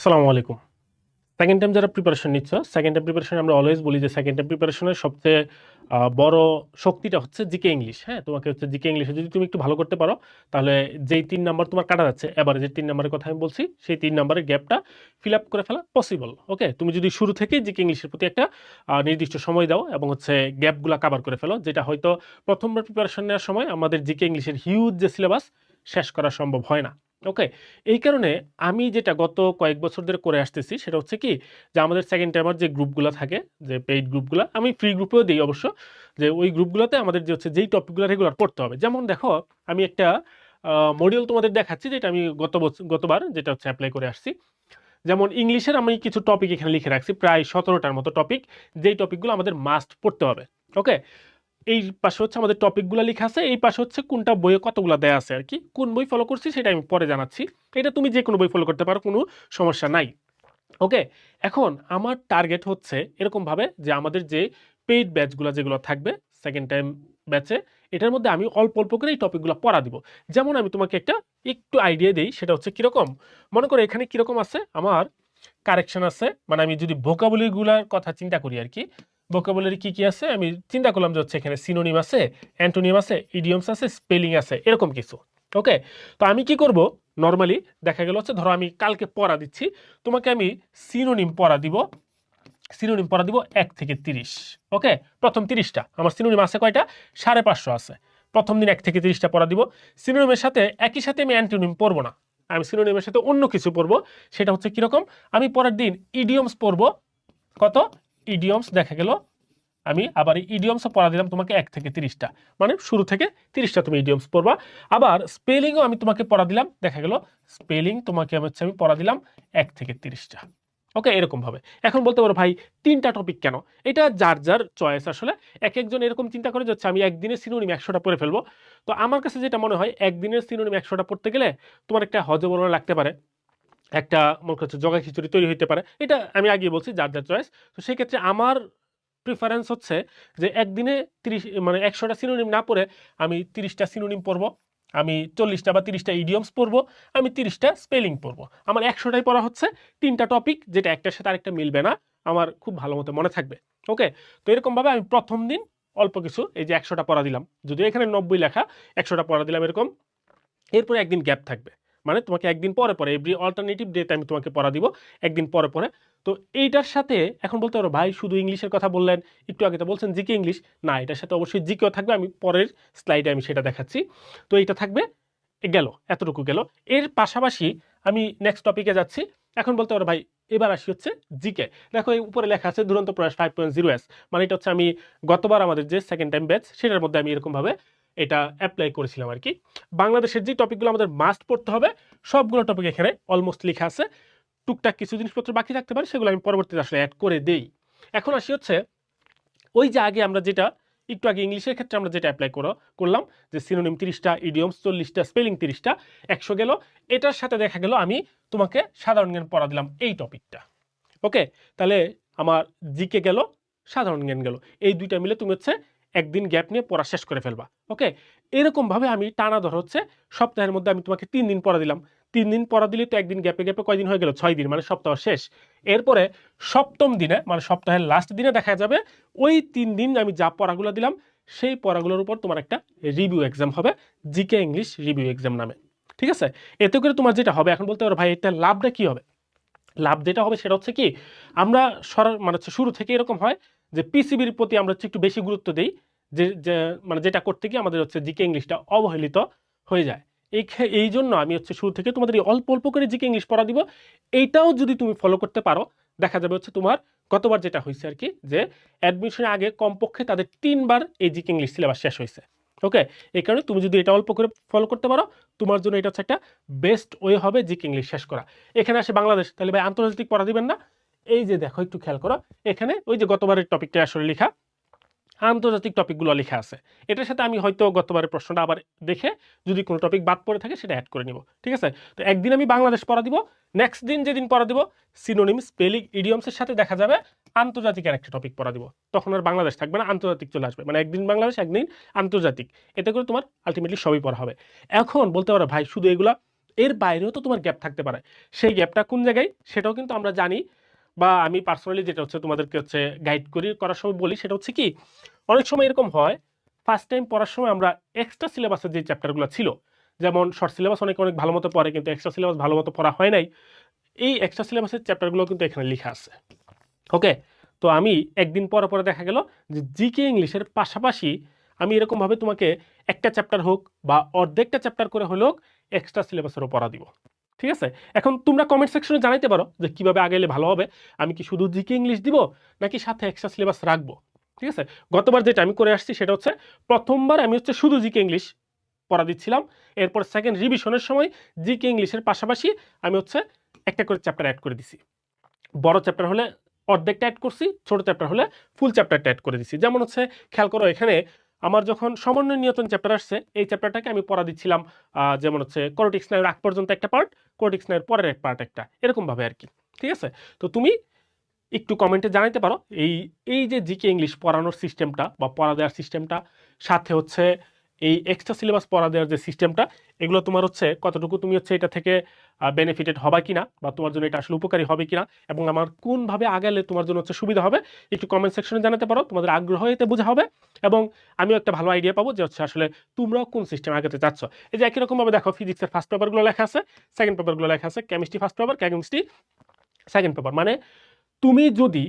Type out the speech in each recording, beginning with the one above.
আসসালামু আলাইকুম। Second time যারা প্রিপারেশন নিচ্ছ সেকেন্ড টাইম প্রিপারেশন আমরা অলওয়েজ বলি যে সেকেন্ড টাইম প্রিপারেশনের সবচেয়ে বড় শক্তিটা হচ্ছে জিকে ইংলিশ হ্যাঁ? তোমাকে হচ্ছে জিকে ইংলিশে যদি তুমি একটু ভালো করতে পারো, তাহলে যেই তিন নাম্বার তোমার কাটা যাচ্ছে এবারে যে তিন নাম্বারের কথা আমি বলছি, সেই তিন নাম্বারের গ্যাপটা ফিল আপ করে ফেলা পসিবল ওকে তুমি যদি শুরু থেকেই জিকে ইংলিশের প্রতি একটা নির্দিষ্ট সময় দাও এবং হচ্ছে গ্যাপগুলো কাভার করে ফেলো, যেটা হয়তো প্রথমবার প্রিপারেশন নেওয়ার সময় আমাদের জিকে ইংলিশের হিউজ যে সিলেবাস শেষ করা সম্ভব হয় না। ওকে এই কারণে আমি যেটা গত কয়েক বছর ধরে করে আসতেছি সেটা হচ্ছে কি যে, আমাদের সেকেন্ড টাইমার যে গ্রুপগুলো থাকে, যে পেইড গ্রুপগুলো আমি ফ্রি গ্রুপেও দিই অবশ্য, যে ওই গ্রুপগুলোতে আমাদের যে হচ্ছে যেই টপিকগুলো রেগুলার পড়তে হবে। যেমন দেখো, আমি একটা মডিউল তোমাদের দেখাচ্ছি, যেটা আমি গত বছর গতবার যেটা হচ্ছে অ্যাপ্লাই করে আসছি। যেমন ইংলিশের আমি কিছু টপিক এখানে লিখে রাখছি, প্রায় সতেরোটার মতো টপিক যেই টপিকগুলো আমাদের মাস্ট পড়তে হবে। ওকে এই পাশে হচ্ছে আমাদের টপিকগুলো লেখা আছে, এই পাশে হচ্ছে কোনটা বইয়ে কতগুলো দেয়া আছে আর কি। কোন বই ফলো করছি সেটা আমি পরে জানাচ্ছি। এটা তুমি যে কোনো বই ফলো করতে পারো, কোনো সমস্যা নাই। ওকে এখন আমার টার্গেট হচ্ছে এরকমভাবে যে আমাদের যে পেইড ব্যাচগুলো যেগুলো থাকবে সেকেন্ড টাইম ব্যাচে এটার মধ্যে আমি অল্প অল্প করে এই টপিকগুলো পড়া দিব। যেমন আমি তোমাকে একটা একটু আইডিয়া দিই, সেটা হচ্ছে কীরকম? মনে করো এখানে কীরকম আছে, আমার কারেকশন আছে মানে আমি যদি ভোকাবুলিগুলার কথা চিন্তা করি আর কি ভোকাবুলারি কি কি আছে? আমি চিন্তা করলাম যে হচ্ছে এখানে সিনোনিম আছে অ্যান্টোনিম আছে ইডিয়মস আছে স্পেলিং আছে, এরকম কিছু। ওকে তো আমি কি করব? নর্মালি দেখা গেল হচ্ছে, ধরো আমি কালকে পড়া দিচ্ছি, তোমাকে আমি সিনোনিম পড়া দিব সিনোনিম পড়া দিব এক থেকে তিরিশ। ওকে প্রথম তিরিশটা, আমার সিনোনিম আছে কয়টা? সাড়ে পাঁচশো আছে। প্রথম দিন এক থেকে তিরিশটা পড়া দিব। সিনোনিমের সাথে, একই সাথে আমি অ্যান্টোনিম পড়ব না। আমি সিনোনিমের সাথে অন্য কিছু পড়ব, সেটা হচ্ছে কীরকম? আমি পরের দিন ইডিয়মস পড়ব, কত? ইডিয়মস দেখা গেল, আমি আবার এই ইডিয়মসও পড়া দিলাম তোমাকে এক থেকে তিরিশটা। মানে শুরু থেকে তিরিশটা তুমি ইডিয়মস পড়বা। আবার স্পেলিংও আমি তোমাকে পড়া দিলাম, দেখা গেল স্পেলিং তোমাকে হচ্ছে আমি পড়া দিলাম এক থেকে তিরিশটা। ওকে এরকমভাবে এখন বলতে পারো ভাই, তিনটা টপিক কেন? এটা যার যার চয়েস আসলে। এক একজন এরকম চিন্তা করে যাচ্ছে আমি একদিনে সিনোনিম একশোটা পড়ে ফেলব। তো আমার কাছে যেটা মনে হয়, একদিনের সিনোনিম একশোটা পড়তে গেলে তোমার একটা হজবরণ লাগতে পারে। একটা, মনে হচ্ছে জগা খিচুড়ি তৈরি হতে পারে। এটা আমি আগে বলছি, যার যার চয়েস তো সেক্ষেত্রে আমার প্রিফারেন্স হচ্ছে যে একদিনে তিরিশ মানে একশোটা সিনোনিম না পড়ে আমি তিরিশটা সিনোনিম পড়ব, আমি চল্লিশটা বা তিরিশটা ইডিয়মস পড়ব, আমি তিরিশটা স্পেলিং পড়ব। আমার একশোটাই পড়া হচ্ছে তিনটা টপিক যেটা একটার সাথে আরেকটা মিলবে না, আমার খুব ভালো মতো মনে থাকবে। ওকে তো এরকমভাবে আমি প্রথম দিন অল্প কিছু এই যে একশোটা পড়া দিলাম। যদি এখানে নব্বই লেখা, একশোটা পড়া দিলাম এরকম, এরপরে একদিন গ্যাপ থাকবে। মানে তোমাকে একদিন পরে পরে এভরি অল্টারনেটিভ ডেতে আমি তোমাকে পড়া দিব, একদিন পরে পরে। তো এইটার সাথে এখন বলতে পারো, ভাই শুধু ইংলিশের কথা বললেন, একটু আগে তো বলছেন জিকে ইংলিশ, না এটার সাথে অবশ্যই জিকেও থাকবে, আমি পরের স্লাইডে আমি সেটা দেখাচ্ছি। তো এইটা থাকবে গেল, এতটুকু গেল। এর পাশাপাশি আমি নেক্সট টপিকে যাচ্ছি, এখন বলতে পারো ভাই, এবার আসি হচ্ছে জিকে। দেখো এই উপরে লেখা আছে, দুরন্ত প্রয়াস ফাইভ পয়েন্ট জিরো এস মানে এটা হচ্ছে আমি গতবার আমাদের যে সেকেন্ড টাইম ব্যাচ সেটার মধ্যে আমি এরকমভাবে এটা অ্যাপ্লাই করেছিলাম আর কি। বাংলাদেশের যে টপিকগুলো আমাদের মাস্ট পড়তে হবে, সবগুলো টপিক এখানে অলমোস্ট লেখা আছে। টুকটাক কিছু জিনিসপত্র বাকি থাকতে পারে, সেগুলো আমি পরবর্তীতে আসলে অ্যাড করে দেই। এখন আসি হচ্ছে, ওই যে আগে আমরা যেটা, একটু আগে ইংলিশের ক্ষেত্রে আমরা যেটা অ্যাপ্লাই করো, করলাম, যে সিনোনিম তিরিশটা ইডিয়মস চল্লিশটা স্পেলিং তিরিশটা, একশো গেল। এটার সাথে দেখা গেল, আমি তোমাকে সাধারণ জ্ঞান পড়া দিলাম এই টপিকটা ওকে তাহলে আমার জিকে গেল, সাধারণ জ্ঞান গেল। এই দুইটা মিলে তুমি হচ্ছে একদিন গ্যাপ নিয়ে পড়া শেষ করে ফেলবা ওকে এরকমভাবে আমি টানা ধর হচ্ছে সপ্তাহের মধ্যে আমি তোমাকে তিন দিন পড়া দিলাম। তিন দিন পড়া দিলে তো একদিন গ্যাপে গ্যাপে কয়দিন হয়ে গেল? ছয় দিন মানে সপ্তাহ শেষ। এরপরে সপ্তম দিনে মানে সপ্তাহের লাস্ট দিনে দেখা যাবে ওই তিন দিন আমি যা পড়াগুলো দিলাম, সেই পড়াগুলোর উপর তোমার একটা রিভিউ এক্সাম হবে জিকে ইংলিশ রিভিউ এক্সাম নামে, ঠিক আছে? এতে করে তোমার যেটা হবে, এখন বলতে পারো ভাই এটা লাভটা কি হবে? লাভ যেটা হবে সেটা হচ্ছে কি, আমরা সরা মানে হচ্ছে শুরু থেকে এরকম হয় যে পিসিবির প্রতি আমরা হচ্ছে একটু বেশি গুরুত্ব দিই, যে মানে যেটা করতে গিয়ে আমাদের হচ্ছে জিকে ইংলিশটা অবহেলিত হয়ে যায়। এই এই জন্য আমি হচ্ছে শুরু থেকে তোমাদের এই অল্প অল্প করে জিকে ইংলিশ পড়া দিব। এইটাও যদি তুমি ফলো করতে পারো, দেখা যাবে হচ্ছে তোমার গতবার যেটা হয়েছে আর কি, যে অ্যাডমিশনের আগে কমপক্ষে তাদের তিনবার এই জিকে ইংলিশ সিলেবাস শেষ হয়েছে। ওকে এই কারণে তুমি যদি এটা অল্প করে ফলো করতে পারো, তোমার জন্য এটা হচ্ছে একটা বেস্ট ওয়ে হবে জিকে ইংলিশ শেষ করা। এখানে আসে বাংলাদেশ, তাহলে ভাই আন্তর্জাতিক পড়া দিবেন না। এই যে দেখো, একটু খেয়াল করো, এখানে ওই যে গতবারের টপিকটা আসলে লেখা, আন্তর্জাতিক টপিকগুলো লেখা আছে। এটার সাথে আমি হয়তো গতবারের প্রশ্নটা আবার দেখে যদি কোনো টপিক বাদ পড়ে থাকে সেটা অ্যাড করে নিব, ঠিক আছে? তো একদিন আমি বাংলাদেশ পড়া দিব নেক্সট দিন যেদিন পড়া দিব সিনোনিম স্পেলিং ইডিয়মসের সাথে দেখা যাবে আন্তর্জাতিকের একটা টপিক পড়া দিব। তখন আর বাংলাদেশ থাকবে না, আন্তর্জাতিক চলে আসবে। মানে একদিন বাংলাদেশ, একদিন আন্তর্জাতিক। এতে করে তোমার আলটিমেটলি সবই পড়া হবে। এখন বলতে পারো, ভাই, শুধু এগুলা, এর বাইরেও তো তোমার গ্যাপ থাকতে পারে। সেই গ্যাপটা কোন জায়গায়, সেটাও কিন্তু আমরা জানি বা আমি পার্সোনালি যেটা হচ্ছে তোমাদেরকে হচ্ছে গাইড করি, করার সময় বলি সেটা হচ্ছে কি, অনেক সময় এরকম হয় ফার্স্ট টাইম পড়ার সময় আমরা এক্সট্রা সিলেবাসের যে চ্যাপ্টারগুলো ছিল, যেমন শর্ট সিলেবাস অনেক অনেক ভালো মতো পড়ে কিন্তু এক্সট্রা সিলেবাস ভালো মতো পড়া হয় নাই, এই এক্সট্রা সিলেবাসের চ্যাপ্টারগুলো কিন্তু এখানে লেখা আছে। ওকে তো আমি একদিন পরে পরে দেখা গেল যে জিকে ইংলিশের পাশাপাশি আমি এরকমভাবে তোমাকে একটা চ্যাপ্টার হোক বা অর্ধেকটা চ্যাপ্টার করে হলেও এক্সট্রা সিলেবাসেরও পড়া দিব। ঠিক আছে? এখন তোমরা কমেন্ট সেকশনে জানাইতে পারো যে কীভাবে আগাইলে ভালো হবে। আমি কি শুধু জিকে ইংলিশ দিব, নাকি সাথে এক্সট্রা সিলেবাস রাখব? ঠিক আছে? গতবার যেটা আমি করে আসছি সেটা হচ্ছে, প্রথমবার আমি হচ্ছে শুধু জিকে ইংলিশ পড়া দিচ্ছিলাম। এরপর সেকেন্ড রিভিশনের সময় জিকে ইংলিশের পাশাপাশি আমি হচ্ছে একটা করে চ্যাপ্টার অ্যাড করে দিছি। বড় চ্যাপ্টার হলে অর্ধেকটা অ্যাড করছি, ছোট চ্যাপ্টার হলে ফুল চ্যাপ্টারটা অ্যাড করে দিছি। যেমন হচ্ছে, খেয়াল করো এখানে আমার যখন সমন্বয় নিয়ন্ত্রণ চ্যাপ্টার আসছে, এই চ্যাপ্টারটাকে আমি পড়া দিচ্ছিলাম যেমন হচ্ছে কোরোটিক স্নায়ুর আগ পর্যন্ত একটা পার্ট কোরোটিক স্নায়ুর পরের এক পার্ট একটা, এরকমভাবে আর কি ঠিক আছে? তো তুমি একটু কমেন্টে জানাইতে পারো, এই এই যে জিকে ইংলিশ পড়ানোর সিস্টেমটা বা পড়া দেওয়ার সিস্টেমটা সাথে হচ্ছে এই এক্সট্রা সিলেবাস পড়া দেওয়ার যে সিস্টেমটা এগুলো তোমার হচ্ছে কতটুকু তুমি হচ্ছে এটা থেকে বেনিফিটেড হবা কিনা বা তোমার জন্য এটা আসলে উপকারী হবে কিনা এবং আমার কোনভাবে আগালে তোমার জন্য হচ্ছে সুবিধা হবে, একটু কমেন্ট সেকশনে জানাতে পারো, তোমাদের আগ্রহ এতে বোঝা হবে এবং আমিও একটা ভালো আইডিয়া পাবো যে হচ্ছে আসলে তোমরাও কোন সিস্টেম আগাতে চাচ্ছ। এই যে একই রকমভাবে দেখো ফিজিক্সের ফার্স্ট পেপারগুলো লেখা আছে সেকেন্ড পেপারগুলো লেখা আছে chemistry first paper chemistry second paper মানে তুমি যদি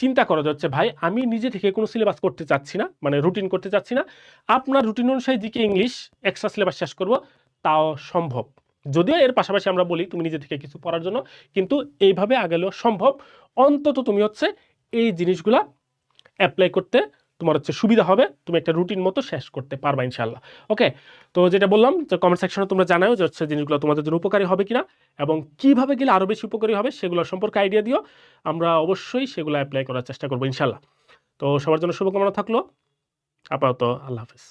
চিন্তা করা যাচ্ছে, ভাই, আমি নিজে থেকে কোনো সিলেবাস করতে চাচ্ছি না মানে রুটিন করতে চাচ্ছি না। আপনার রুটিন অনুসারে দিকে ইংলিশ এক্সট্রা সিলেবাস শেষ করব, তাও সম্ভব। যদিও এর পাশাপাশি আমরা বলি, তুমি নিজে থেকে কিছু পড়ার জন্য। কিন্তু এইভাবে আগেলেও সম্ভব। অন্তত তুমি হচ্ছে এই জিনিসগুলা অ্যাপ্লাই করতে তোমার হচ্ছে সুবিধা হবে, তুমি একটা রুটিন মতো শেষ করতে পারবা ইনশাল্লাহ ওকে তো যেটা বললাম, যে কমেন্ট সেকশনে তোমরা জানাও যে হচ্ছে জিনিসগুলো তোমাদের জন্য উপকারী হবে কিনা এবং কীভাবে গেলে আরও বেশি উপকারী হবে সেগুলো সম্পর্কে আইডিয়া দিও। আমরা অবশ্যই সেগুলো অ্যাপ্লাই করার চেষ্টা করব ইনশাল্লাহ তো সবার জন্য শুভকামনা থাকল। আপাতত আল্লাহ হাফেজ।